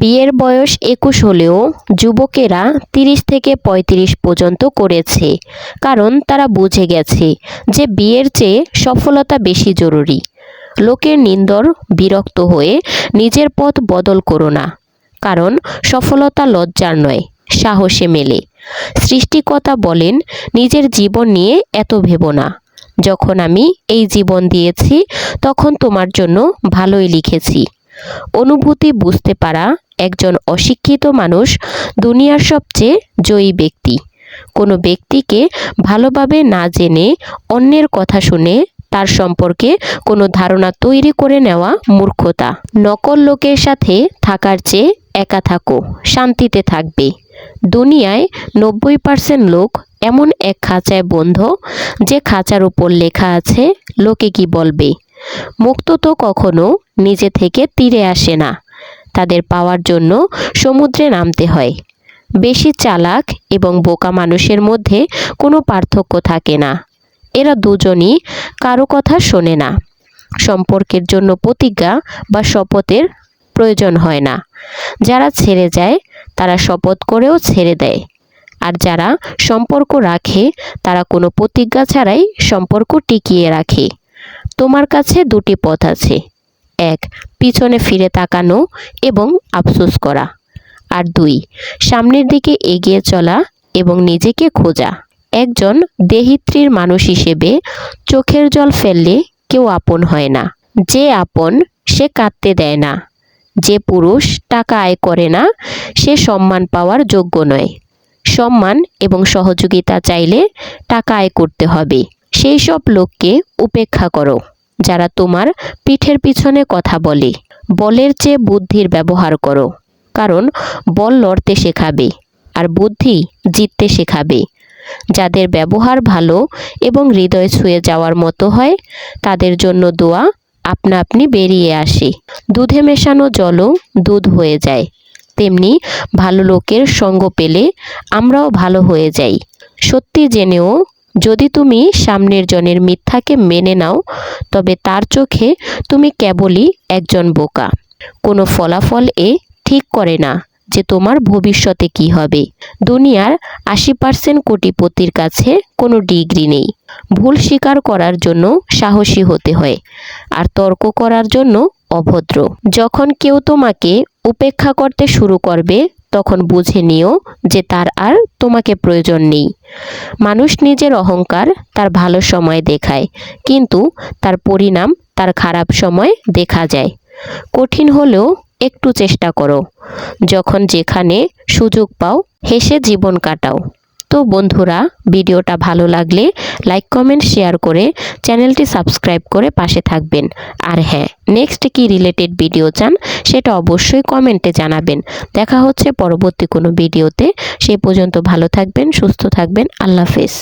বিয়ের বয়স একুশ হলেও যুবকেরা তিরিশ থেকে পঁয়ত্রিশ পর্যন্ত করেছে, কারণ তারা বুঝে গেছে যে বিয়ের চেয়ে সফলতা বেশি জরুরি। লোকের নিন্দর বিরক্ত হয়ে নিজের পথ বদল করো না, কারণ সফলতা লজ্জার নয়, সাহসে মেলে। সৃষ্টিকতা বলেন, নিজের জীবন নিয়ে এত ভেবো না। যখন আমি এই জীবন দিয়েছি, তখন তোমার জন্য ভালোই লিখেছি। অনুভূতি বুঝতে পারা একজন অশিক্ষিত মানুষ দুনিয়ার সবচেয়ে জয়ী ব্যক্তি। কোনো ব্যক্তিকে ভালোভাবে না জেনে অন্যের কথা শুনে তার সম্পর্কে কোনো ধারণা তৈরি করে নেওয়া মূর্খতা। নকল লোকের সাথে থাকার চেয়ে একা থাকো, শান্তিতে থাকবে। দুনিয়ায় নব্বই পার্সেন্ট লোক এমন এক খাঁচায় বন্ধ, যে খাঁচার উপর লেখা আছে, লোকে কি বলবে? মুক্ত তো কখনো নিজে থেকে তীরে আসে না। তাদের পাওয়ার জন্য সমুদ্রে নামতে হয়। বেশি চালাক এবং বোকা মানুষের মধ্যে কোনো পার্থক্য থাকে না। এরা দুজনই কারও কথা শোনে না। সম্পর্কের জন্য প্রতিজ্ঞা বা শপথের প্রয়োজন হয় না। যারা ছেড়ে যায়, তারা শপথ করেও ছেড়ে দেয়। আর যারা সম্পর্ক রাখে, তারা কোনো প্রতিজ্ঞা ছাড়াই সম্পর্ক টিকিয়ে রাখে। তোমার কাছে দুটি পথ আছে। এক, পিছনে ফিরে তাকানো এবং আফসোস করা। আর দুই, সামনের দিকে এগিয়ে চলা এবং নিজেকে খোঁজা। একজন দেহিত্রীর মানুষ হিসেবে চোখের জল ফেললে কেউ আপন হয় না। যে আপন, সে কাঁদতে দেয় না। যে পুরুষ টাকা আয় করে না, সে সম্মান পাওয়ার যোগ্য নয়। সম্মান এবং সহযোগিতা চাইলে টাকা আয় করতে হবে। সেই সব লোককে উপেক্ষা করো। যারা তোমার পিঠের পিছনে কথা বলে, বলের চেয়ে বুদ্ধির ব্যবহার করো। কারণ বল লড়তে শেখাবে আর বুদ্ধি জিততে শেখাবে। যাদের ব্যবহার ভালো এবং হৃদয় ছুঁয়ে যাওয়ার মতো হয়, তাদের জন্য দোয়া আপনা আপনি বেরিয়ে আসে। দুধে মেশানো জলও দুধ হয়ে যায়। তেমনি ভালো লোকের সঙ্গ পেলে আমরাও ভালো হয়ে যাই। সত্যি জেনেও যদি তুমি সামনের জনের মিথ্যাকে মেনে নাও, তবে তার চোখে তুমি কেবলই একজন বোকা। কোনো ফলাফল এ ঠিক করে না যে তোমার ভবিষ্যতে কি হবে। দুনিয়ার আশি পার্সেন্ট কোটিপতির কাছে কোনো ডিগ্রি নেই। ভুল স্বীকার করার জন্য সাহসী হতে হয়, আর তর্ক করার জন্য অভদ্র। যখন কেউ তোমাকে উপেক্ষা করতে শুরু করবে তখন বুঝে নিও যে তার আর তোমাকে প্রয়োজন নেই। মানুষ নিজের অহংকার তার ভালো সময় দেখায়, কিন্তু তার পরিণাম তার খারাপ সময় দেখা যায়। কঠিন হলেও একটু চেষ্টা করো। যখন যেখানে সুযোগ পাও, হেসে জীবন কাটাও। তো বন্ধুরা, ভিডিওটা ভালো লাগলে লাইক কমেন্ট শেয়ার করে চ্যানেলটি সাবস্ক্রাইব করে পাশে থাকবেন। আর হ্যাঁ নেক্সট কি রিলেটেড ভিডিও চান সেটা অবশ্যই কমেন্টে জানাবেন। দেখা হচ্ছে পরবর্তী কোনো ভিডিওতে সেই পর্যন্ত ভালো থাকবেন, সুস্থ থাকবেন। আল্লাহ হাফেজ।